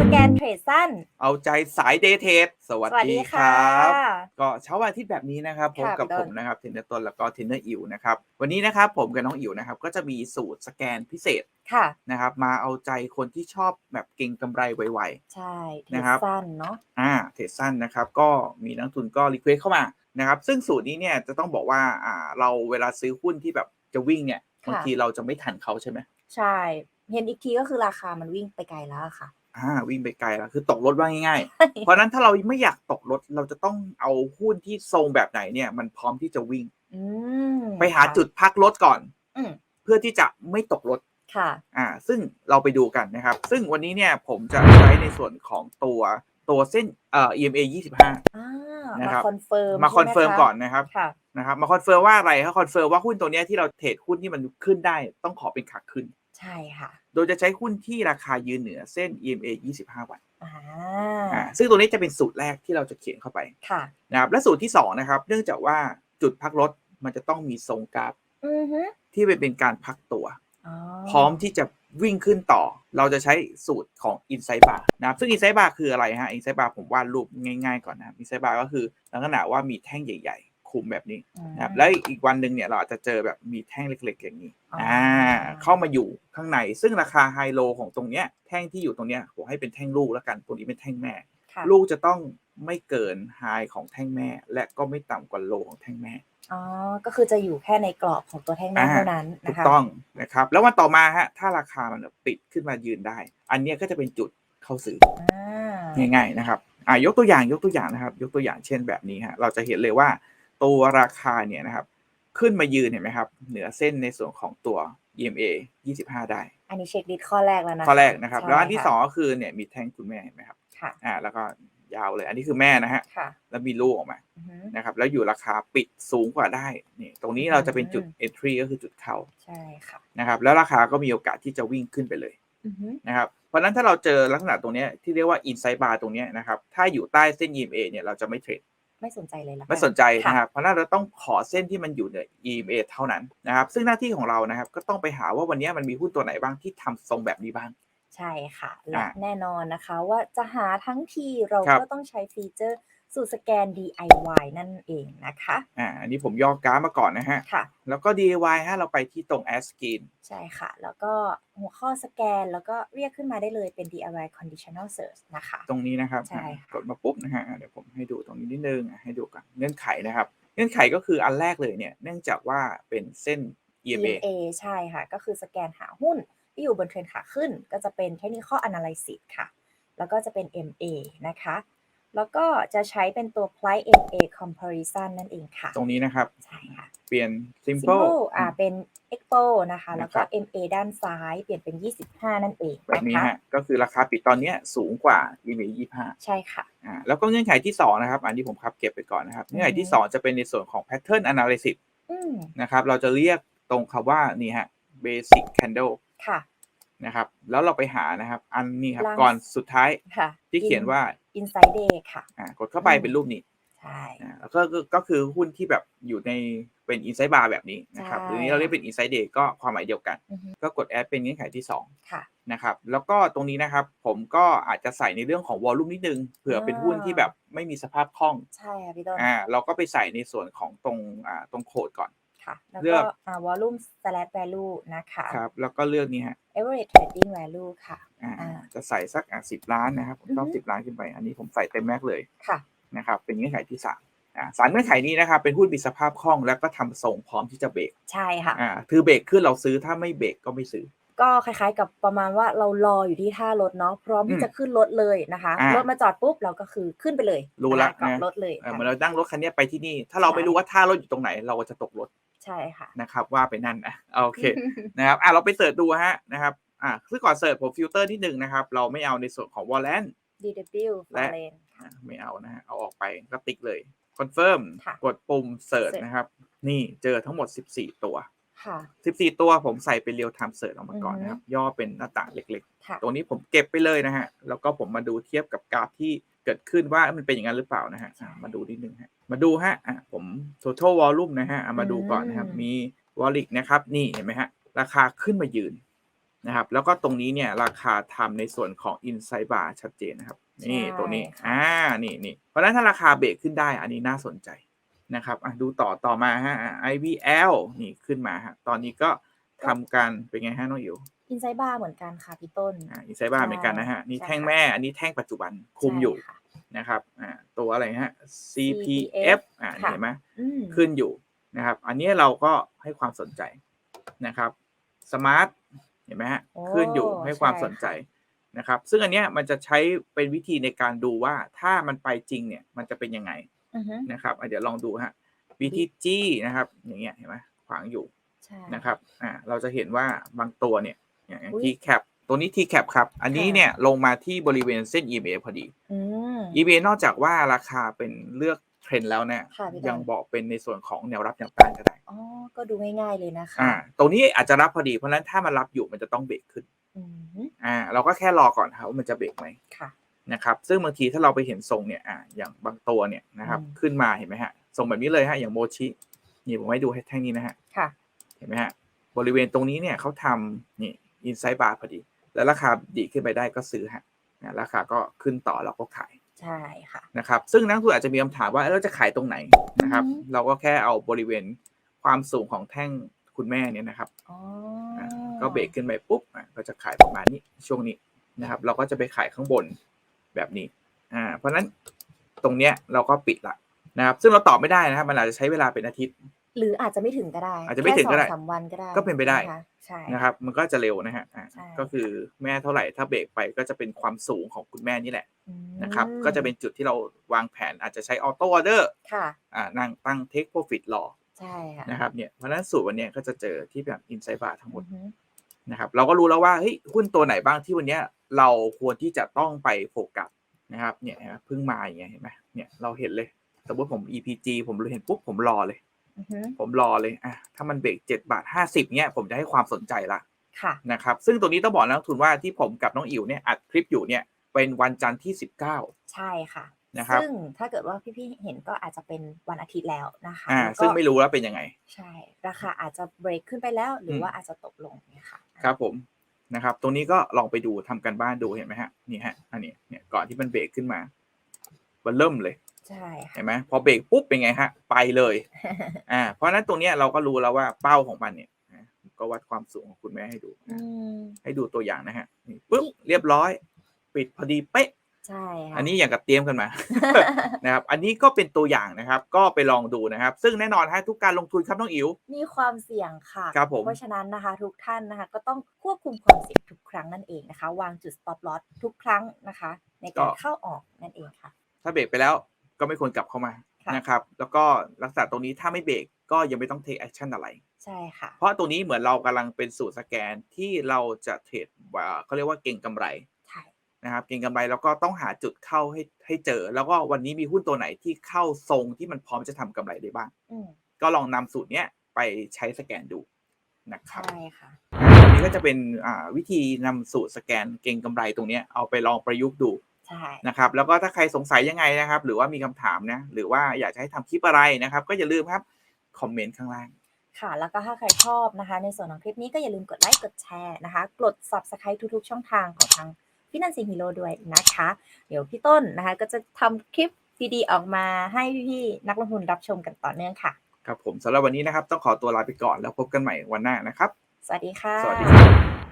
สแกนเทรดสั้น เอาใจสายเดย์เทรดสวัสสวัสดีดีคค่ะรับ ก็เช้าวันอาทิตย์แบบนี้นะครับพบค่ะกับพี่ต้ผนมนะครับเทรนเนอร์ต้นแล้วก็เทรนเนอร์อิ๋วนะครับวันนี้นะครับผมกับน้องอิ๋วนะครับก็จะมีสูตรสแกนพิเศษค่ะนะครับมาเอาใจคนที่ชอบแบบเก่งกำไรไวใช่เทรดนะครับสั้นเนาะๆอ่าเทรดสั้นนะครับก็มีนักลงทุนก็รีเควสเข้ามานะครับซึ่งสูตรนี้เนี่ยจะต้องบอกว่าอ่าเราเวลาซื้อหุ้นที่แบบจะวิ่งเนี่ยบางทีเราจะไม่ทันเขาใช่ไหมใช่เห็นอีกทีก็คือราคามันวิ่งไปไกลแล้วอะค่ะ อ่าวิ่งไปไกลแล้วคือตกรถว่าง่ายๆ เพราะฉะนั้นถ้าเราไม่อยากตกรถเราจะต้องเอาหุ้นที่ทรงแบบไหนเนี่ย มันพร้อมที่จะวิ่งอืมไปหาค่ะจุดพักรถก่อนอืมเพื่อที่จะไม่ตกรถค่ะ อ่า ซึ่งเราไปดูกันนะครับ ซึ่งวันนี้เนี่ยผมจะใช้ในส่วนของตัวตัวเส้นเอ่อ EMA 25อ่านะมาครับคอนเฟิร์มมาคอนเฟิร์มใช่ไหะก่อนนะครับค่ะนะครับ มาคอนเฟิร์มว่าอะไรถ้าคอนเฟิร์มว่าหุ้นตัวเนี้ยที่เราเทรดหุ้นที่มันขึ้นได้ ต้องขอเป็นขาขึ้น ใช่ค่ะ โดยจะใช้หุ้นที่ราคายืนเหนือเส้น EMA 25 วันอ่าอ่าซึ่งตัวนี้จะเป็นสูตรแรกที่เราจะเขียนเข้าไปค่ะนะครับและสูตรที่สองนะครับ เนื่องจากว่าจุดพักรถมันจะต้องมีทรงกราฟอือฮึที่เป็นการพักตัวอ๋อพร้อมที่จะวิ่งขึ้นต่อ เราจะใช้สูตรของ Insight Bar นะครับ ซึ่ง Insight Bar คืออะไรฮะ Insight Bar ผมวาดรูปง่ายๆก่อนนะครับ Insight Bar ก็คือลักษณะว่ามีแท่งใหญ่ ๆคุมแบบนี้อืมนะครับแล้วอีกวันหนึ่งเนี่ยเราอาจจะเจอแบบมีแท่งเล็ก ๆ อย่างนี้อ๋ออ่อ่าเข้ามาอยู่ข้างใน ซึ่งราคาไฮโลของตรงเนี้ยแท่งที่อยู่ตรงเนี้ยผมให้เป็นแท่งลูกแล้วกันตัวนี้เป็นแท่งแม่ค่ะลูกจะต้องไม่เกินไฮของแท่งแม่ และก็ไม่ต่ำกว่าโลของแท่งแม่อ๋อ ก็คือจะอยู่แค่ในกรอบของตัวแท่งแม่อ่าเท่านั้นถูนะกคะต้องนะครับ แล้ววันต่อมาฮะถ้าราคามันปิดขึ้นมายืนได้ อันเนี้ยก็จะเป็นจุดเข้าซื้ออ่าง่ายๆนะครับอ่ายกตัวอย่างยกตัวอย่างนะครับ ยกตัวอย่างเช่นแบบนี้ฮะเราจะเห็นเลยว่า ตัวราคาเนี่ยนะครับ ขึ้นมายืนเห็นไหมครับ เหนือเส้นในส่วนของตัว EMA 25 ได้ อันนี้เช็คลิสต์ข้อแรกแล้วนะข้อแรกนะครับใช่แล้วอันที่ค่ะสองก็คือเนี่ยมีแท่งคุณแม่เห็นไหมครับค่ะอ่าแล้วก็ยาวเลย อันนี้คือแม่นะฮะค่ะแล้วมีลูกออกมาอือฮึนะครับ แล้วอยู่ราคาปิดสูงกว่าได้นี่ตรงนี้เราจะเป็นจุด entry ก็คือจุดเข้าใช่ค่ะนะครับ แล้วราคาก็มีโอกาสที่จะวิ่งขึ้นไปเลยอือฮึนะครับเพราะฉะนั้นถ้าเราเจอลักษณะตรงเนี้ยที่เรียกว่า inside bar ตรงเนี้ยนะครับ ถ้าอยู่ใต้เส้น EMA เนี่ยเราจะไม่เทรด ไม่สนใจเลยละกัไม่สนใจค่ะนะครับ เพราะฉะนั้นเราต้องขอเส้นที่มันอยู่ใน EMA เท่านั้นนะครับ ซึ่งหน้าที่ของเรานะครับ ก็ต้องไปหาว่าวันเนี้ยมันมีหุ้นตัวไหนบ้างที่ทำทรงแบบนี้บ้างใช่ค่ะ และอ่าแน่นอนนะคะว่าจะหาทั้งทีเราครับก็ต้องใช้ฟีเจอร์ สูตรสแกน DIY นั่นเองนะคะ อ่าอันนี้ผมย่อกราฟมาก่อนนะฮะ ค่ะ แล้วก็ DIY ฮะเราไปที่ตรง a s k i n ใช่ค่ะ แล้วก็หัวข้อสแกนแล้วก็เรียกขึ้นมาได้เลยเป็น DIY conditional search นะคะ ตรงนี้นะครับใช่ค่ะ กดมาปุ๊บนะฮะอะเดี๋ยวผมให้ดูตรงนี้นิดนึงอะให้ดูกันเงื่อนไขนะครับ เงื่อนไขก็คืออันแรกเลยเนี่ยเนื่องจากว่าเป็นเส้น EMA EMA ใช่ค่ะ ก็คือสแกนหาหุ้นที่อยู่บนเทรนขาขึ้น ก็จะเป็น technical analysis ค่ะ แล้วก็จะเป็น MA นะคะ แล้วก็จะใช้เป็นตัว price MA comparison นั่นเองค่ะ ตรงนี้นะครับ ใช่ค่ะ เปลี่ยน simple simple อ่าเป็น expo นะคะ แล้วก็นะครับ MA ด้านซ้ายเปลี่ยนเป็น 25 นั่นเองแบบนะนี้คะฮะก็คือราคาปิดตอนเนี้ยสูงกว่า EMA 25 ใช่ค่ะอ่าแล้วก็เงื่อนไขที่สองนะครับ อันนี้ผมพับเก็บไปก่อนนะครับ เงื่อนไขที่สองจะเป็นในส่วนของ pattern analysis อืมนะครับ เราจะเรียกตรงคำว่านี่ฮะ basic candle ค่ะ นะครับ แล้วเราไปหานะครับ อันนี้ครับล่างก่อนสุดท้ายค่ะที่เขียนว่า inside day ค่ะอ่ากดเข้าไปอืมเป็นรูปนี้ใช่อ่าแล้วก็ก็ก็คือหุ้นที่แบบอยู่ในเป็น inside bar แบบนี้นะครับใช่หรือนี้เราเรียกเป็น inside day ก็ความหมายเดียวกันอือฮึก็กด add เป็นเงื่อนไขที่สองค่ะนะครับแล้วก็ตรงนี้นะครับผมก็อาจจะใส่ในเรื่องของวอลลุ่มนิดนึงเผื่อเป็นหุ้นที่แบบไม่มีสภาพคล่อง ใช่ค่ะพี่ต้นอ่าเราก็ไปใส่ในส่วนของตรงอ่าตรงโคดก่อน ค่ะ แล้วเลืก็อกอ่า volume slash value นะคะครับ แล้วก็เลือกนี้ฮะ average trading value ค่ะ อ่าอ่าจะใส่สักอะสิบล้านนะครับผมชอบอือฮึ สิบล้านขึ้นไป อันนี้ผมใส่เต็มแม็กเลยค่ะ นะครับ เป็นเงื่อนไขที่สามอ่าสามเงื่อนไขนี้นะครับ เป็นหุ้นมีสภาพคล่องแล้วก็ทำทรงพร้อมที่จะเบรกใช่ค่ะ อ่าคือเบรกขึ้นเราซื้อถ้าไม่เบรกก็ไม่ซื้อ ก็คล้ายๆกับประมาณว่าเรารออยู่ที่ท่ารถเนาะพร้อมอืที่มจะขึ้นรถเลยนะคะ อ่ารถมาจอดปุ๊บเราก็คือขึ้นไปเลยรู้ละนะคะกลับนะรถเลยเออค่ะเหมือนเรานั่งรถคันเนี้ยไปที่นี่ ถ้าเราใช่ ไม่รู้ว่าท่ารถอยู่ตรงไหน เราก็จะตกรถ ใช่ค่ะนะครับว่าไปนั่นนะโอเคนะครับอะเราไปเสิร์ชดูฮะนะครับอะซึ่งก่อนเสิร์ชผมฟิลเตอร์นิดนึงนะครับ เราไม่เอาในส่วนของ w a l l a n DW และ Foreign อะไม่เอานะฮะเอาออกไปก็ติ๊กเลยคอนเฟิร์มค่ะกดปุ่มเสิร์ช Search นะครับ นี่เจอทั้งหมด 14 ตัวค่ะ14 ตัวผมใส่เป็นเรียลไทม์เสิร์ชออกมาก่อนอือฮึนะครับ ย่อเป็นหน้าต่างเล็กค่ะๆตรงนี้ผมเก็บไปเลยนะฮะ แล้วก็ผมมาดูเทียบกับกราฟที่ เกิดขึ้นว่ามันเป็นอย่างนั้นหรือเปล่านะฮะอะมาดูนิดนึงฮะมาดูฮะอะผม total volume นะฮะอะมาดูก่อนนะครับอืมมี wallet นะครับ นี่เห็นไหมฮะ ราคาขึ้นมายืนนะครับ แล้วก็ตรงนี้เนี่ย ราคาทำในส่วนของ Inside Bar ชัดเจนนะครับ นี่ใช่ตัวนี้ค่ะอ่า นี่นี่เพราะฉะนั้นถ้าราคาเบรกขึ้นได้ อันนี้น่าสนใจนะครับอะดูต่อต่อมาฮะอะ IVL นี่ขึ้นมาฮะ ตอนนี้ก็ ทำการเป็นไงฮะน้องอิ๋วอินไซด์บาร์เหมือนกันค่ะพี่ต้นอ่า Inside Bar เหมือนกันนะฮะนี่ใช่แท่งค่ะแม่อันนี้แท่งปัจจุบันคุมอยู่ใช่ค่ะนะครับอ่าตัวอะไรฮะ CPF CPF อ่านี่ค่ะเห็นไหมอืมขึ้นอยู่นะครับ อันนี้เราก็ให้ความสนใจนะครับสมาร์ทเห็นไหมฮะโอ้ขึ้นอยู่ให้ความใช่สนใจนะครับ ซึ่งอันเนี้ยมันจะใช้เป็นวิธีในการดูว่าถ้ามันไปจริงเนี่ยมันจะเป็นยังไงอือฮึนะครับอะเดี๋ยวลองดูฮะวิธีจี้นะครับ อย่างเงี้ยเห็นไหมขวางอยู่ใช่ นะครับอ่าเราจะเห็นว่าบางตัวเนี่ยอย่างอุ๊ยทีแคปตัวนี้ทีแคปครับ อันนี้ค่ะเนี่ยลงมาที่บริเวณเส้น EMA พอดีอืม EMA นอกจากว่าราคาเป็นเลือกเทรนด์แล้วเนี่ยค่ะพี่ดอนยังบอกเป็นในส่วนของแนวรับแนวต้านก็ได้อ๋อก็ดูง่ายๆเลยนะคะอ่าตรงนี้อาจจะรับพอดีเพราะฉะนั้นถ้ามันรับอยู่มันจะต้องเบรกขึ้นอืมอ่า เราก็แค่รอก่อนครับว่ามันจะเบรกไหมค่ะนะครับซึ่งบางทีถ้าเราไปเห็นทรงเนี่ยอ่าอย่างบางตัวเนี่ยนะครับอืมขึ้นมาเห็นไหมฮะทรงแบบนี้เลยฮะอย่างโมชินี่ผมให้ดูให้แท่งนี้นะฮะค่ะเห็นไหมฮะ บริเวณตรงนี้เนี่ยเขาทำนี่อินไซ e ์บาร์พอดี แล้วราคาดีขึ้นไปได้ก็ซื้อฮะอ่าราคาก็ขึ้นต่อเราก็ขายใช่ค่ะนะครับ ซึ่งนักลงทุนอาจจะมีคำถามว่าเอ้ยเราจะขายตรงไหนนะครับอือฮึเราก็แค่เอาบริเวณความสูงของแท่งคุณแม่เนี่ยนะครับอ๋ออ่าก็เบรกขึ้นไปปุ๊บอะก็จะขายประมาณนี้ช่วงนี้นะครับ เราก็จะไปขายข้างบนแบบนี้อ่าเพราะฉะนั้นตรงเนี้ยเราก็ปิดละนะครับ ซึ่งเราตอบไม่ได้นะครับ มันอาจจะใช้เวลาเป็นอาทิตย์ หรืออาจจะไม่ถึงก็ได้อาจจะไม่ถึงก็ได้แค่สอสามวันก็ได้ ก็เป็นไปได้ะคะใช่นะครับ มันก็จะเร็วนะฮะอ่าใช่ก็คือแม่เท่าไหร่ถ้าเบรกไปก็จะเป็นความสูงของคุณแม่นี่แหละอืมนะครับ ก็จะเป็นจุดที่เราวางแผนอาจจะใช้ออโต้ออเดอร์ค่ะอ่านั่งตั้งเทคโปรฟิตรอใช่ค่ะนะครับเนี่ยเพราะฉะนั้นสูตรวันเนี้ยก็จะเจอที่แบบอินไซ e ์บาร์ทั้งหมดอือฮึนะครับ เราก็รู้แล้วว่าเฮ้ยหุ้นตัวไหนบ้างที่วันเนี้ยเราควรที่จะต้องไปโฟกัสนะครับเนี่ยเห็นไหมเพิ่งมาอย่างเงี้ยเห็นไหมเนี่ยเราเห็นเลยสมมติผม EPG ผมเห็นปุ๊บผมรอเลยอือฮึ ผมรอเลยอะถ้ามันเบรก7บาท50เนี่ยผมจะให้ความสนใจละค่ะนะครับ ซึ่งตัวนี้ต้องบอกนักลงทุนว่าที่ผมกับน้องอิ๋วเนี่ยอัดคลิปอยู่เนี่ยเป็นวันจันทร์ที่19ใช่ค่ะนะครับซึ่งถ้าเกิดว่าพี่ๆเห็นก็อาจจะเป็นวันอาทิตย์แล้วนะคะอ่าแล้วก็ซึ่งไม่รู้ว่าเป็นยังไง ใช่ ราคาอาจจะเบรกขึ้นไปแล้ว หรืออมว่าอาจจะตกลงเนี่ยค่ะ ครับผมนะครับ ตรงนี้ก็ลองไปดูทำกันบ้านดูเห็นไหมฮะนี่ฮะอันนี้เนี่ยก่อนที่มันเบรกขึ้นมามันเริ่มเลย ใช่ค่ะเห็นไหมพอเบรกปุ๊บเป็นไงฮะ ไปเลย อ่า เพราะฉะนั้นตรงเนี้ยเราก็รู้แล้วว่าเป้าของมันเนี่ยนะก็วัดความสูงของคุณแม่ให้ดูอืนะมให้ดูตัวอย่างนะฮะนี่ปุ๊บเรียบร้อย ปิดพอดีเป๊ะใช่ค่ะอันนี้อย่างกับเตรียมกันมานะครับ อันนี้ก็เป็นตัวอย่างนะครับ ก็ไปลองดูนะครับ ซึ่งแน่นอนฮะทุกการลงทุนครับน้องอิ๋วมีความเสี่ยงค่ะครับผมเพราะฉะนั้นนะคะ ทุกท่านนะคะ ก็ต้องควบคุมความเสี่ยงทุกครั้งนั่นเองนะคะ วางจุด stop loss ทุกครั้งนะคะ ในการเข้าออกนั่นเองค่ะ ถ้าเบรกไปแล้ว ก็ไม่ควรกลับเข้ามาค่ะ นะครับ แล้วก็ลักษณะตรงนี้ถ้าไม่เบรกก็ยังไม่ต้อง take action อะไร ใช่ค่ะ เพราะตัวนี้เหมือนเรากำลังเป็นสูตรสแกนที่เราจะเทรดว่าเขาเรียกว่าเก่งกำไรใช่ นะครับ เก่งกำไรแล้วก็ต้องหาจุดเข้าให้ให้เจอ แล้วก็วันนี้มีหุ้นตัวไหนที่เข้าทรงที่มันพร้อมจะทำกำไรได้บ้าง อืมก็ลองนำสูตรเนี้ยไปใช้สแกนดูนะครับ ใช่ค่ะ อันนี้ก็จะเป็นอ่าวิธีนำสูตรสแกนเก่งกำไรตรงเนี้ยเอาไปลองประยุกต์ดู ใช่นะครับ แล้วก็ถ้าใครสงสัยยังไงนะครับ หรือว่ามีคำถามนะ หรือว่าอยากจะให้ทำคลิปอะไรนะครับ ก็อย่าลืมครับ คอมเมนต์ข้างล่างค่ะ แล้วก็ถ้าใครชอบนะคะ ในส่วนของคลิปนี้ก็อย่าลืมกดไลค์ กดแชร์นะคะ กด subscribe ทุกๆ ช่องทางของทาง Finance Hero ด้วยนะคะ เดี๋ยวพี่ต้นนะคะ ก็จะทำคลิปดีๆ ออกมาให้พี่ๆนักลงทุนรับชมกันต่อเนื่องค่ะ ครับผมสำหรับวันนี้นะครับ ต้องขอตัวลาไปก่อนแล้วพบกันใหม่วันหน้านะครับ สวัสดีค่ะ สวัสดีครับ